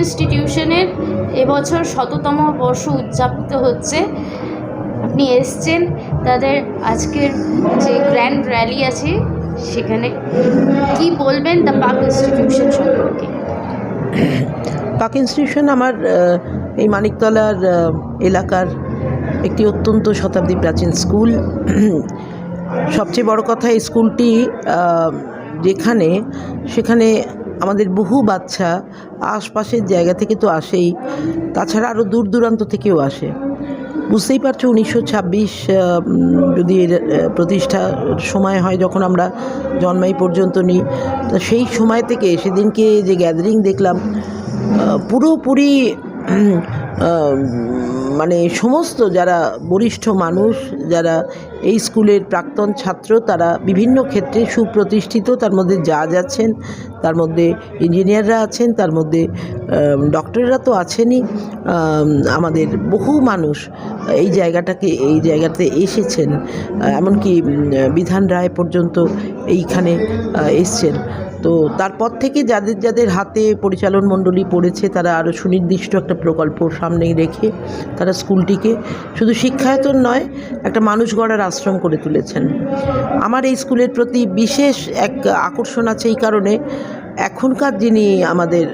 ইনস্টিটিউশনের এবছর শততম বর্ষ উদযাপিত হচ্ছে। আপনি এসছেন, তাদের আজকের যে গ্র্যান্ড র্যালি আছে, সেখানে কি বলবেন দ্য পার্ক ইনস্টিটিউশন সম্পর্কে? পাক ইনস্টিটিউশন আমার এই মানিকতলার এলাকার একটি অত্যন্ত শতাব্দী প্রাচীন স্কুল। সবচেয়ে বড় কথা এই স্কুলটি যেখানে, সেখানে আমাদের বহু বাচ্চা আশপাশের জায়গা থেকে তো আসেই, তাছাড়া আরও দূর দূরান্ত থেকেও আসে। বুঝতেই পারছ, উনিশশো ছাব্বিশ যদি প্রতিষ্ঠার সময় হয় যখন আমরা জন্মাই পর্যন্ত নিই, তো সেই সময় থেকে সেদিনকে যে গ্যাদারিং দেখলাম পুরোপুরি মানে সমস্ত যারা বরিষ্ঠ মানুষ, যারা এই স্কুলের প্রাক্তন ছাত্র, তারা বিভিন্ন ক্ষেত্রে সুপ্রতিষ্ঠিত। তার মধ্যে জাজ আছেন, তার মধ্যে ইঞ্জিনিয়াররা আছেন, তার মধ্যে ডক্টররা তো আছেনই। আমাদের বহু মানুষ এই জায়গাটাকে, এই জায়গাতে এসেছেন। এমনকি বিধান রায় পর্যন্ত এইখানে এসছেন। তো তারপর থেকে যাদের যাদের হাতে পরিচালন মণ্ডলী পড়েছে, তারা আরও সুনির্দিষ্ট একটা প্রকল্প সামনে রেখে তারা স্কুলটিকে শুধু শিক্ষায়তন নয়, একটা মানুষ গড়ার আশ্রম করে তুলেছেন। আমার এই স্কুলের প্রতি বিশেষ এক আকর্ষণ আছে এই কারণে, এখনকার যিনি আমাদের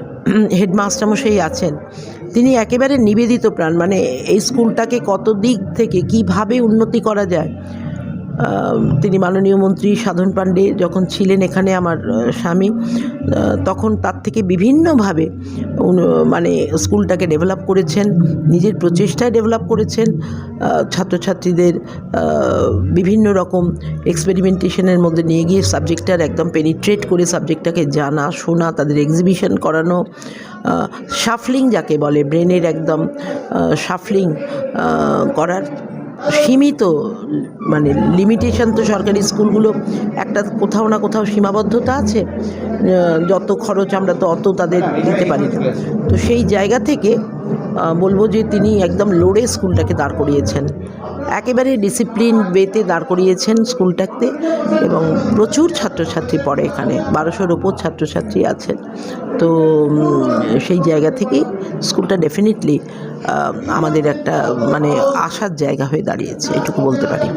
হেডমাস্টারমশাই আছেন, তিনি একেবারে নিবেদিত প্রাণ। মানে এই স্কুলটাকে কত দিক থেকে কীভাবে উন্নতি করা যায় তিনি মাননীয় মন্ত্রী সাধন পাণ্ডে যখন ছিলেন এখানে আমার স্বামী তখন তার থেকে বিভিন্নভাবে মানে স্কুলটাকে ডেভেলপ করেছেন, নিজের প্রচেষ্টায় ডেভেলপ করেছেন ছাত্রছাত্রীদের বিভিন্ন রকম এক্সপেরিমেন্টেশনের মধ্যে নিয়ে গিয়ে সাবজেক্টটার একদম পেনিট্রেট করে সাবজেক্টটাকে জানা, শোনা, তাদের এক্সিবিশন করানো শাফলিং যাকে বলে ব্রেনের একদম শাফলিং করার সীমিত মানে লিমিটেশন তো সরকারি স্কুলগুলো একটা কোথাও না কোথাও সীমাবদ্ধতা আছে যত খরচ আমরা তো অত তাদের দিতে পারি না। তো সেই জায়গা থেকে বলব যে তিনি একদম লোড়ে স্কুলটাকে দাঁড় করিয়েছেন। একেবারে ডিসিপ্লিন বেতে দাঁড় করিয়েছেন স্কুলটাতে এবং প্রচুর ছাত্রছাত্রী পড়ে এখানে। বারোশোর ওপর ছাত্রছাত্রী আছেন। তো সেই জায়গা থেকেই স্কুলটা ডেফিনেটলি আমাদের একটা মানে আসার জায়গা হয়ে দাঁড়িয়েছে। এটুকু বলতে পারি।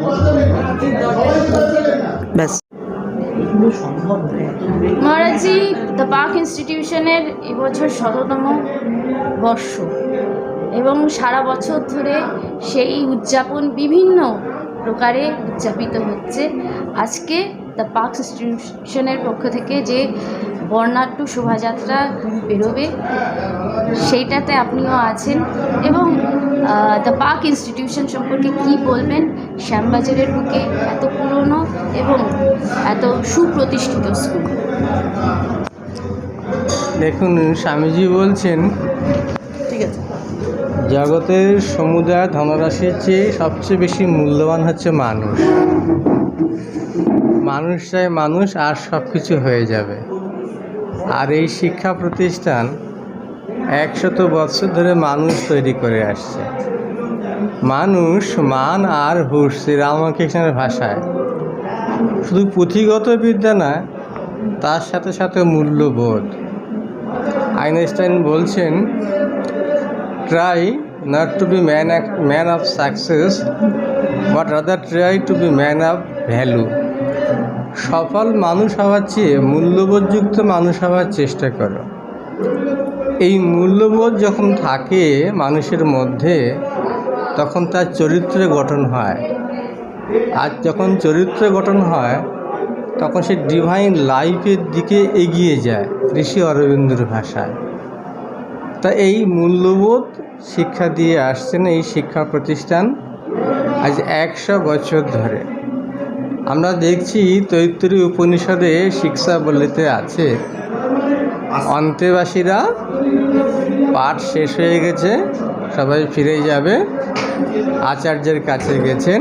ব্যাস। দ্য পার্ক ইনস্টিটিউশনের এবছর শততম বর্ষ। এবং সারা বছর ধরে সেই উদযাপন বিভিন্ন প্রকারে উদযাপিত হচ্ছে। আজকে দ্য পার্ক ইনস্টিটিউশনের পক্ষ থেকে যে বর্ণাঢ্য শোভাযাত্রা বেরোবে, সেইটাতে আপনিও আছেন এবং দ্য পার্ক ইনস্টিটিউশন সম্পর্কে কি বলবেন? শ্যামবাজারের বুকে এত পুরনো এবং এত সুপ্রতিষ্ঠিত স্কুল দেখুন, স্বামীজি বলছেন জগতের সমুদায় ধনরাশির চেয়ে সবচেয়ে বেশি মূল্যবান হচ্ছে মানুষ। মানুষ চাই মানুষ আর সব কিছু হয়ে যাবে। আর এই শিক্ষা প্রতিষ্ঠান একশত বছর ধরে মানুষ তৈরি করে আসছে। মানুষ মান আর হুশ শ্রীরামকৃষ্ণের ভাষায়। শুধু পুঁথিগত বিদ্যা না তার সাথে সাথে মূল্যবোধ। আইনস্টাইন বলছেন, try not to be man man of success but rather try to be man of value সফল মানুষ হওয়ার চেয়ে মূল্যবোধযুক্ত মানুষ হওয়ার চেষ্টা করো। এই মূল্যবোধ যখন থাকে মানুষের মধ্যে, তখন তার চরিত্র গঠন হয়। আর যখন চরিত্র গঠন হয়, তখন সে ডিভাইন লাইফের দিকে এগিয়ে যায়, ঋষি অরবিন্দর ভাষায়। তা এই মূল্যবোধ শিক্ষা দিয়ে আসছেন এই শিক্ষা প্রতিষ্ঠান আজ একশো বছর ধরে। আমরা দেখছি তৈত্তরী উপনিষদে শিক্ষা বলিতে আছে, অন্তেবাসীরা পাঠ শেষ হয়ে গেছে, সবাই ফিরে যাবে, আচার্যের কাছে গেছেন।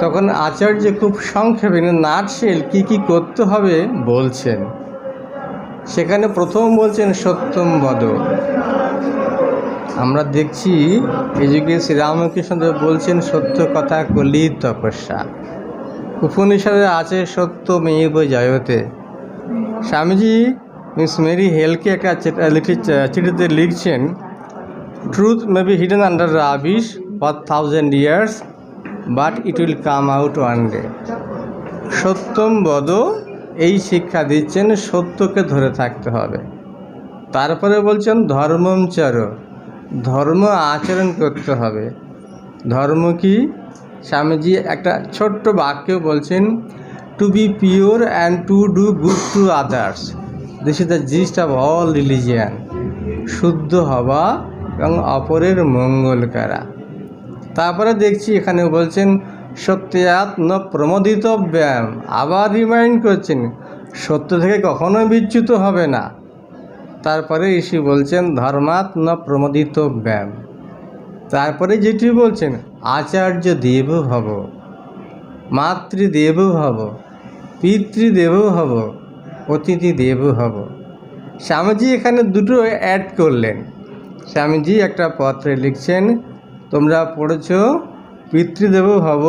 তখন আচার্য খুব সংক্ষেপে, নাটশেল, কী কী করতে হবে? বলছেন। সেখানে প্রথম বলছেন সত্যম বদ। আমরা দেখছি এই যুগে শ্রীরামকৃষ্ণদেব বলছেন, সত্য কথা কলি তপস্যা। উপনিষদে আছে সত্য মেয়েব জয়তে। স্বামীজি মিস মেরি হেলকে একটা লিখে, চিঠিতে লিখছেন, truth may be hidden under rubbish for thousand years, but it will come out one day. সত্যম বদ এই শিক্ষা দিচ্ছেন সত্যকে ধরে থাকতে হবে। তারপরে বলছেন ধর্মম চর, ধর্ম আচরণ করতে হবে। ধর্ম কি? স্বামীজি একটা ছোট্ট বাক্য বলছেন to be pure and to do good to others this is the gist of all religion শুদ্ধ হওয়া এবং অপরের মঙ্গল করা। তারপরে দেখছি এখানে বলছেন সত্যাত ন প্রমোদিত ব্যায়াম আবার রিমাইন্ড করছেন, সত্য থেকে কখনোই বিচ্যুত হবে না। তারপরে ঋষি বলছেন ধর্মাত ন প্রমোদিত ব্যায়াম তারপরে যেটি বলছেন, আচার্য দেব ভব মাতৃদেব ভব পিতৃদেব ভব অতিথি দেব ভব স্বামীজি এখানে দুটো অ্যাড করলেন। স্বামীজি একটা পত্রে লিখছেন, তোমরা পড়েছ পিতৃদেব ভব,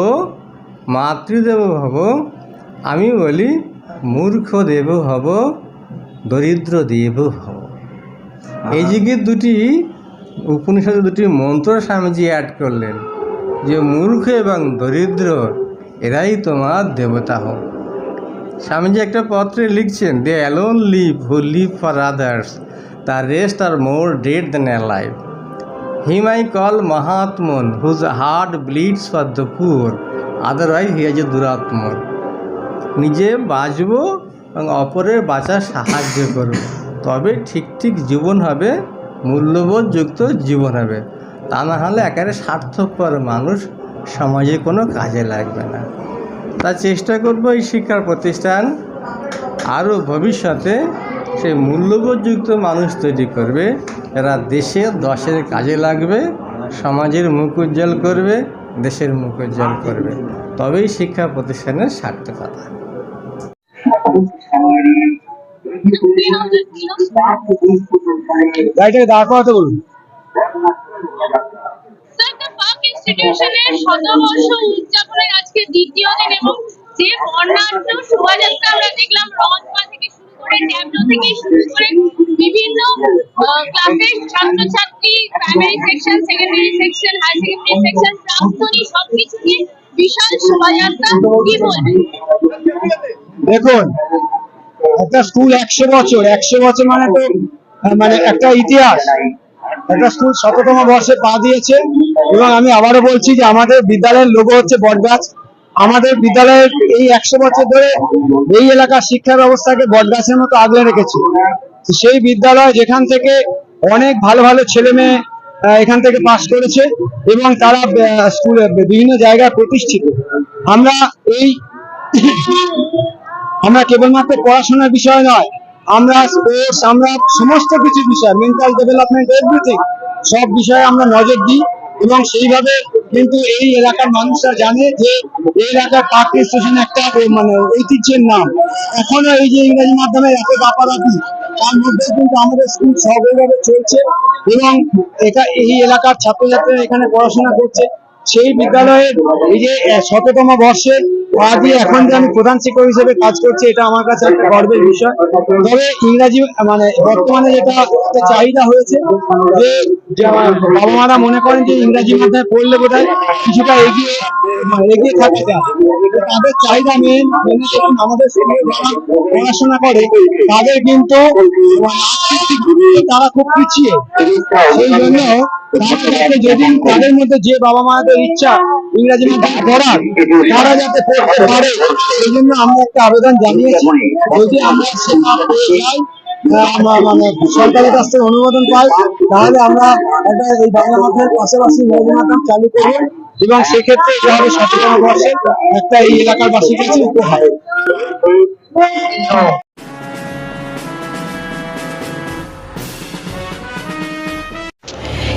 মাতৃদেব ভব, আমি বলি মূর্খ দেব ভব দরিদ্র দেব ভব। এই যুগে দুটি, উপনিষদে দুটি মন্ত্র স্বামীজি অ্যাড করলেন যে মূর্খ এবং দরিদ্র, এরাই তোমার দেবতা হোক। স্বামীজি একটা পত্রে লিখছেন they alone live who live for others the rest are more dead than alive him I call মহাত্মন, whose heart bleeds for the poor, otherwise he is a দুরাত্মন। নিজে বাঁচব এবং অপরের বাঁচার সাহায্য করব। তবে ঠিক ঠিক জীবন হবে মূল্যবোধযুক্ত জীবন হবে। তা না হলে একেবারে স্বার্থপর মানুষ সমাজে কোনো কাজে লাগবে না। তা চেষ্টা করব এই শিক্ষার প্রতিষ্ঠান। আরও ভবিষ্যতে সেই মূল্যবোধযুক্ত মানুষ তৈরি করবে। এরা দেশের দশের কাজে লাগবে সমাজের মুখ উজ্জ্বল করবে দেশের মুখ উজ্জ্বল করবে। তবেই শিক্ষা প্রতিষ্ঠানের সার্থকতা। গাড়িটাকে দাঁড় করাতে বলুন। স্যার দ্য পার্ক ইনস্টিটিউশনের শতবর্ষ উদযাপনের আজকে দ্বিতীয় দিন এবং যে বর্ণাঢ্য শোভাযাত্রা আমরা দেখলাম থেকে দেখুন, একটা স্কুল একশো বছর একশো বছর মানে তো মানে একটা ইতিহাস। একটা স্কুল শততম বর্ষে পা দিয়েছে, এবং আমি আবারও বলছি যে আমাদের বিদ্যালয়ের লোগো হচ্ছে বটগাছ। আমাদের বিদ্যালয়ের এই একশো বছর ধরে এই এলাকার শিক্ষা ব্যবস্থাকে বটগাছের মতো আগলে রেখেছে। সেই বিদ্যালয় যেখান থেকে অনেক ভালো ভালো ছেলে মেয়ে এখান থেকে পাশ করেছে এবং তারা স্কুলে বিভিন্ন জায়গায় প্রতিষ্ঠিত। আমরা এই, আমরা কেবলমাত্র পড়াশোনার বিষয় নয়, আমরা স্পোর্টস আমরা সমস্ত কিছু বিষয় মেন্টাল ডেভেলপমেন্ট এভরিথিং সব বিষয়ে আমরা নজর দিই এবং সেইভাবে কিন্তু এই এলাকার মানুষরা জানে যে এই এলাকার পার্ক স্টেশন একটা মানে ঐতিহ্যের নাম। এখনও এই যে ইংরেজি মাধ্যমে এত পাপারাপি তার মধ্যে কিন্তু আমাদের স্কুল সবভাবে চলছে এবং এটা এই এলাকার ছাত্রছাত্রীরা এখানে পড়াশোনা করছে। সেই বিদ্যালয়ের এই যে শততম বর্ষে দিয়ে এখন যে আমি প্রধান শিক্ষক হিসেবে কাজ করছি, এটা আমার কাছে একটা গর্বের বিষয়। তবে ইংরাজি মানে বর্তমানে যেটা একটা চাহিদা হয়েছে, যে বাবা মারা মনে করেন যে ইংরাজি মাধ্যমে পড়লে বোধহয় কিছুটা এগিয়ে মানে এগিয়ে থাকা যায় তাদের চাহিদা মেন আমাদের পড়াশোনা করে, তাদের কিন্তু মানে তারা খুব পিছিয়ে। সেই জন্য তারা যাতে যদি তাদের মধ্যে যে বাবা মাদের ইচ্ছা, ইংরাজি মাধ্যমে পড়ার তারা যাতে পড়তে পারে সেই জন্য আমরা একটা আবেদন জানিয়েছি। যদি আমরা মানে সরকারের কাছ থেকে অনুমোদন পাই, তাহলে আমরা একটা এই বাংলা মাধ্যমের পাশাপাশি ইংরেজি চালু করব এবং সেক্ষেত্রে হবে সচেতন বর্ষের একটা এই এলাকার বাসীর কাছে উপহার।